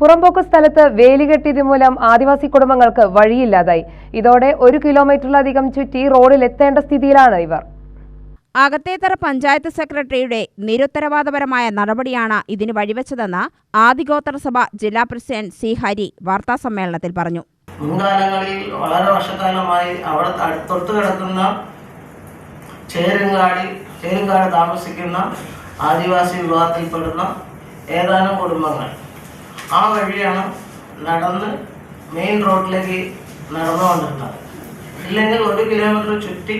പുറമ്പോക്ക് സ്ഥലത്ത് വേലികെട്ടിയത് മൂലം ആദിവാസി കുടുംബങ്ങൾക്ക് വഴിയില്ലാതായി. ഇതോടെ ഒരു കിലോമീറ്ററിലധികം ചുറ്റി റോഡിൽ എത്തേണ്ട സ്ഥിതിയിലാണ് ഇവർ. അകത്തേത്തറ പഞ്ചായത്ത് സെക്രട്ടറിയുടെ നിരുത്തരവാദപരമായ നടപടിയാണ് ഇതിന് വഴിവെച്ചതെന്ന് ആദിഗോത്ര സഭ ജില്ലാ പ്രസിഡന്റ് സി ഹരി വാർത്താസമ്മേളനത്തിൽ പറഞ്ഞു. മുൻകാലങ്ങളിൽ വളരെ വർഷക്കാലമായി അവിടെ തൊട്ട് കിടക്കുന്ന ചേരുങ്കാടി ചേരുങ്കാട് താമസിക്കുന്ന ആദിവാസി വിഭാഗത്തിൽപ്പെടുന്ന ഏതാനും കുടുംബങ്ങൾ ആ വഴിയാണ് നടന്ന് മെയിൻ റോഡിലേക്ക് നടന്നുകൊണ്ടിരുന്നത് ഇല്ലെങ്കിൽ ഒരു കിലോമീറ്റർ ചുറ്റി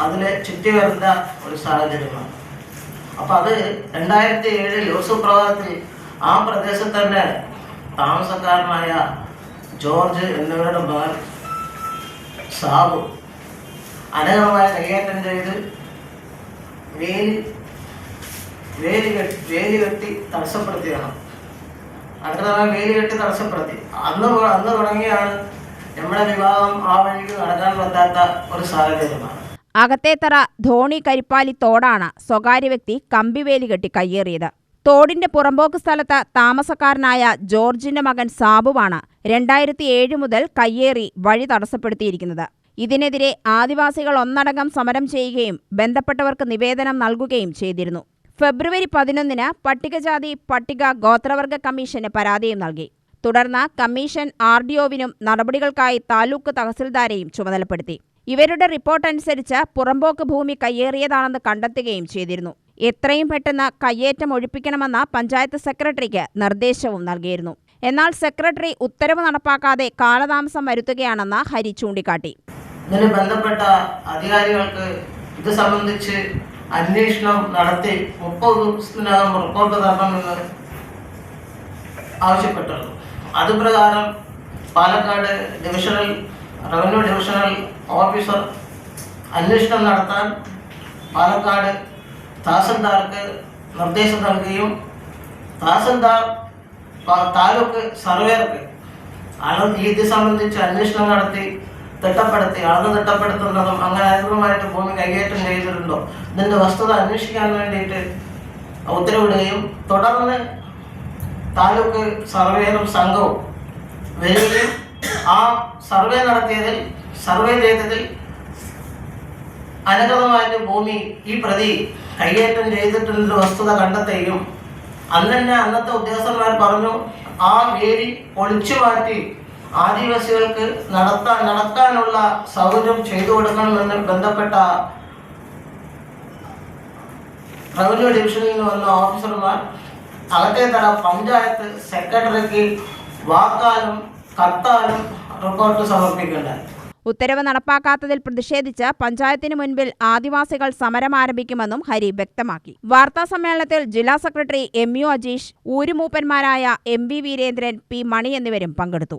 അതിലെ ചുറ്റി വരുന്ന ഒരു സാഹചര്യമാണ്. അപ്പം അത് രണ്ടായിരത്തി ഏഴിൽ യൂസുഫ് പ്രഭാതത്തിൽ ആ പ്രദേശത്ത് തന്നെ താമസക്കാരനായ ജോർജ് എന്നിവരുടെ മകൻ സാബു അനേകമായ കൈയേറ്റം ചെയ്ത് വേലി വേലി കെട്ടി വേലി കെട്ടി തടസ്സപ്പെടുത്തിയാണ് അനന്തരമായി വേലി കെട്ടി തടസ്സപ്പെടുത്തി അന്ന് അന്ന് തുടങ്ങിയാണ് നമ്മുടെ വിവാഹം ആ വഴിക്ക് നടക്കാൻ പറ്റാത്ത ഒരു സാഹചര്യമാണ്. അകത്തേത്തറ ധോണി കരിപ്പാലി തോടാണ് സ്വകാര്യ വ്യക്തി കമ്പിവേലി കെട്ടി കയ്യേറിയത്. തോടിന്റെ പുറമ്പോക്ക് സ്ഥലത്ത് താമസക്കാരനായ ജോർജിന്റെ മകൻ സാബുവാണ് രണ്ടായിരത്തി ഏഴ് മുതൽ കയ്യേറി വഴി തടസ്സപ്പെടുത്തിയിരിക്കുന്നത്. ഇതിനെതിരെ ആദിവാസികൾ ഒന്നടങ്കം സമരം ചെയ്യുകയും ബന്ധപ്പെട്ടവർക്ക് നിവേദനം നൽകുകയും ചെയ്തിരുന്നു. ഫെബ്രുവരി പതിനൊന്നിന് പട്ടികജാതി പട്ടിക ഗോത്രവർഗ കമ്മീഷന് പരാതിയും നൽകി. തുടർന്ന് കമ്മീഷൻ ആർ നടപടികൾക്കായി താലൂക്ക് തഹസിൽദാരെയും ചുമതലപ്പെടുത്തി. ഇവരുടെ റിപ്പോർട്ട് അനുസരിച്ച് പുറമ്പോക്ക് ഭൂമി കയ്യേറിയതാണെന്ന് കണ്ടെത്തുകയും ചെയ്തിരുന്നു. എത്രയും പെട്ടെന്ന് കയ്യേറ്റം ഒഴിപ്പിക്കണമെന്ന പഞ്ചായത്ത് സെക്രട്ടറിക്ക് നിർദ്ദേശവും നൽകിയിരുന്നു. എന്നാൽ സെക്രട്ടറി ഉത്തരവ് നടപ്പാക്കാതെ കാലതാമസം വരുത്തുകയാണെന്ന് ഹരി ചൂണ്ടിക്കാട്ടി. ഇതിന് ബന്ധപ്പെട്ട അധികാരികൾക്ക് ഇത് സംബന്ധിച്ച് അന്വേഷണം നടത്തി മുപ്പത് ദിവസത്തിനകം റിപ്പോർട്ട് തരണമെന്ന് ആവശ്യപ്പെട്ടിരുന്നു. അതുപ്രകാരം Palakkad divisional revenue divisional officer അന്വേഷണം നടത്താൻ പാലക്കാട് തഹസിൽദാർക്ക് നിർദ്ദേശം നൽകുകയും തഹസിൽദാർ താലൂക്ക് സർവേർക്ക് അളവ് ഇത് സംബന്ധിച്ച് അന്വേഷണം നടത്തി തിട്ടപ്പെടുത്തി അളന്ന് തിട്ടപ്പെടുത്തുന്നതും അങ്ങനെ അനധികൃതമായിട്ട് ഭൂമി കൈയേറ്റം ചെയ്തിട്ടുണ്ടോ? ഇതിന്റെ വസ്തുത അന്വേഷിക്കാൻ വേണ്ടിയിട്ട് ഉത്തരവിടുകയും തുടർന്ന് താലൂക്ക് സർവേയറും സംഘവും വരികയും ആ സർവേ നടത്തിയതിൽ സർവേ ചെയ്തതിൽ അനധികൃതമായിട്ട് ഭൂമി ഈ പ്രതി കൈയേറ്റം ചെയ്തിട്ടുള്ള വസ്തുത കണ്ടെത്തുകയും അന്ന് തന്നെ അന്നത്തെ ഉദ്യോഗസ്ഥന്മാർ പറഞ്ഞു ആ വേലി ഒളിച്ചു മാറ്റി ആദിവാസികൾക്ക് നടത്താൻ നടത്താനുള്ള സൗകര്യം ചെയ്തു കൊടുക്കണമെന്ന് ബന്ധപ്പെട്ട റവന്യൂ ഡിവിഷനിൽ നിന്ന് വന്ന ഓഫീസർമാർ അകത്തേത്തറ പഞ്ചായത്ത് സെക്രട്ടറിക്ക് വാക്കാലും കത്താലും റിപ്പോർട്ട് സമർപ്പിക്കേണ്ടത്. ഉത്തരവ് നടപ്പാക്കാത്തതിൽ പ്രതിഷേധിച്ച് പഞ്ചായത്തിന് മുൻപിൽ ആദിവാസികൾ സമരം ആരംഭിക്കുമെന്നും ഹരി വ്യക്തമാക്കി. വാർത്താ സമ്മേളനത്തിൽ ജില്ലാ secretary M U Ajeesh ഊരുമൂപ്പന്മാരായ M V Veerendran P Mani എന്നിവരും പങ്കെടുത്തു.